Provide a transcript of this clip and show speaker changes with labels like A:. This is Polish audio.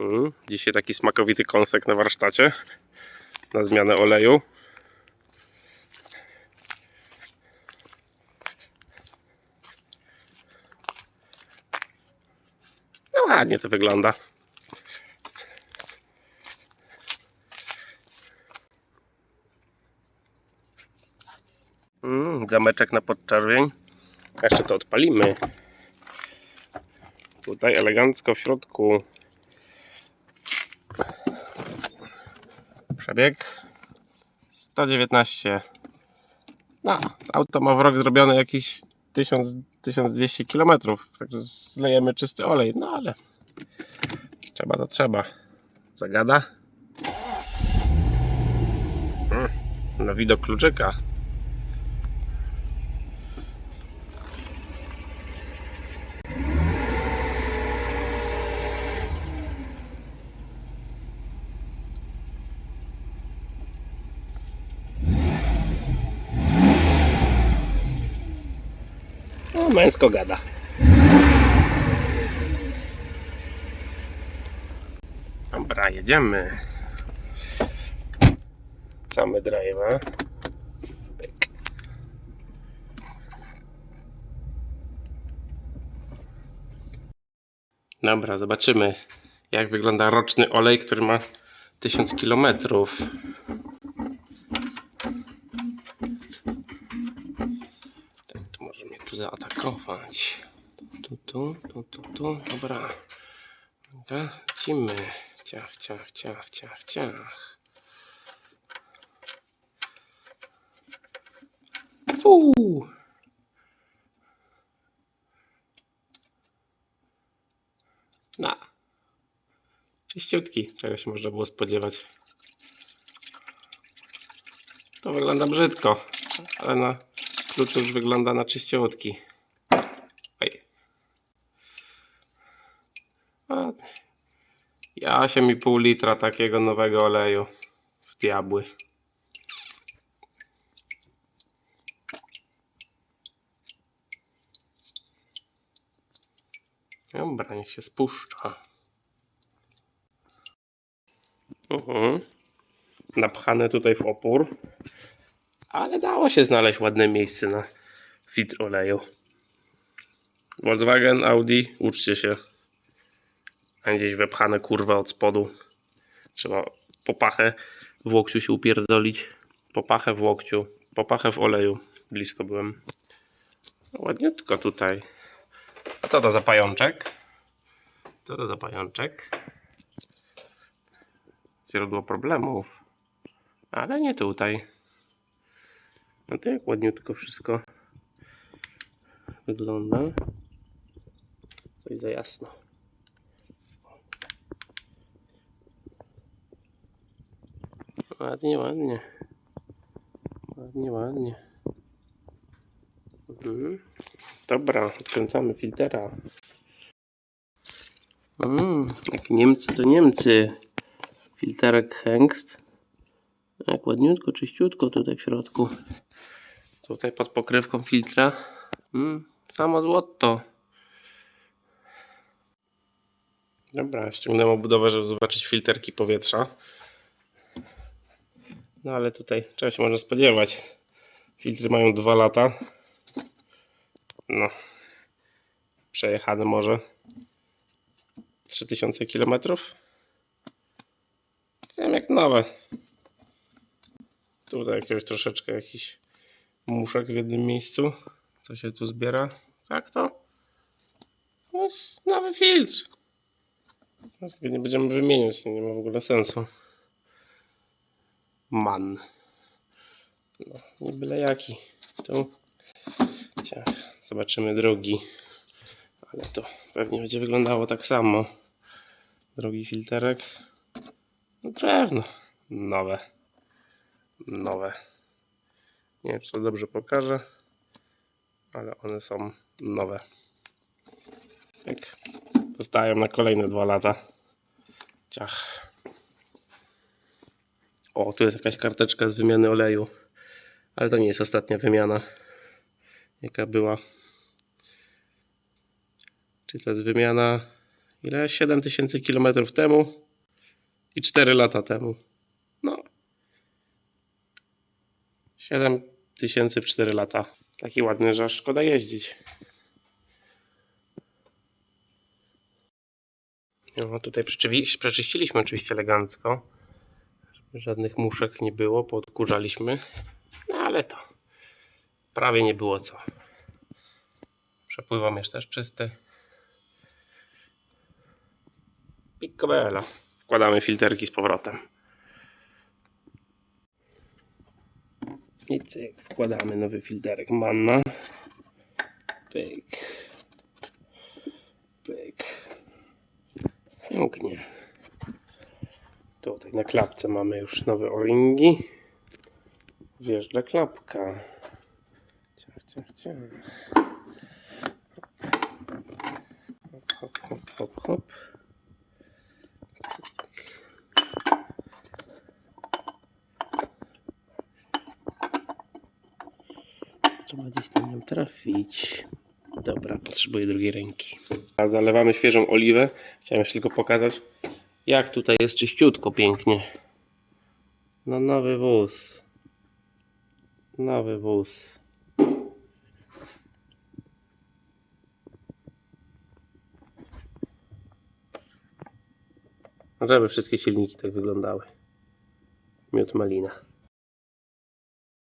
A: Mm, dzisiaj taki smakowity kąsek na warsztacie. Na zmianę oleju. No ładnie to wygląda. Mm, zameczek na podczerwień. Jeszcze to odpalimy. Tutaj elegancko w środku. Przebieg 119. No, auto ma w rok zrobione jakieś 1000, 1200 km, także zlejemy czysty olej, no ale trzeba to trzeba. Zagada. Mm, na widok kluczyka. Męsko gada. Dobra, jedziemy. Mamy drive'a. Dobra, zobaczymy jak wygląda roczny olej, który ma 1000 km. Mnie tu zaatakować. Tu, tu, tu, tu, tu. Dobra. Dobra, lecimy. Ciach, ciach, ciach, ciach, ciach. Fuu. No. Czyściutki, czego się można było spodziewać. To wygląda brzydko, ale na klucz już wygląda na czyściutki. Oj. Ładnie. Ja 8,5 litra takiego nowego oleju w diabły. Dobra, niech się spuszcza. Mhm. Napchane tutaj w opór. Ale dało się znaleźć ładne miejsce na filtr oleju. Volkswagen, Audi, uczcie się. A gdzieś wepchane kurwa od spodu. Trzeba popachę w łokciu się upierdolić. Popachę w łokciu. Popachę w oleju. Blisko byłem. Ładniutko tutaj. A co to za pajączek? Co to za pajączek? Źródło problemów. Ale nie tutaj. No to jak ładniutko wszystko wygląda. Coś za jasno. Ładnie, ładnie. Ładnie, ładnie. Mhm. Dobra, odkręcamy filtera. Mm, jak Niemcy to Niemcy. Filterek Hengst. Jak ładniutko, czyściutko tutaj w środku. Tutaj pod pokrywką filtra. Mm, samo złoto. Dobra, ściągnąłem obudowę, żeby zobaczyć filterki powietrza. No ale tutaj czego się można spodziewać. Filtry mają 2 lata. No. Przejechane może 3000 km. Są jak nowe. Tutaj jakiegoś troszeczkę jakiś muszek w jednym miejscu. Co się tu zbiera? Tak to? No, nowy filtr. No, Tego nie będziemy wymieniać, nie ma w ogóle sensu. Man. No, nie byle jaki. Tu. Ciach. Zobaczymy drugi. Ale to pewnie będzie wyglądało tak samo. Drugi filterek. No pewno. Nowe. Nowe. Nie wiem, czy to dobrze pokażę, ale one są nowe. Tak. Zostają na kolejne dwa lata. Ciach. O, tu jest jakaś karteczka z wymiany oleju. Ale to nie jest ostatnia wymiana, jaka była. Czy to jest wymiana Ile? 7000 km temu i 4 lata temu. No. 7000 w 4 lata. Taki ładny, że aż szkoda jeździć. No, tutaj przeczyściliśmy oczywiście elegancko. Żadnych muszek nie było, podkurzaliśmy. No ale to prawie nie było co. Przepływam jest też czysty. Piccobello. Wkładamy filterki z powrotem. I cyk, wkładamy nowy filterek Manna. Pyk. Pyk. Pięknie. Tutaj na klapce mamy już nowe o-ringi. Wjeżdża klapka. Ciach, ciach, ciach. Hop, hop, hop, hop, hop. Trzeba gdzieś tam ją trafić. Dobra, potrzebuję drugiej ręki. Zalewamy świeżą oliwę. Chciałem jeszcze tylko pokazać, jak tutaj jest czyściutko, pięknie. No nowy wóz. Nowy wóz. Żeby wszystkie silniki tak wyglądały. Miód malina.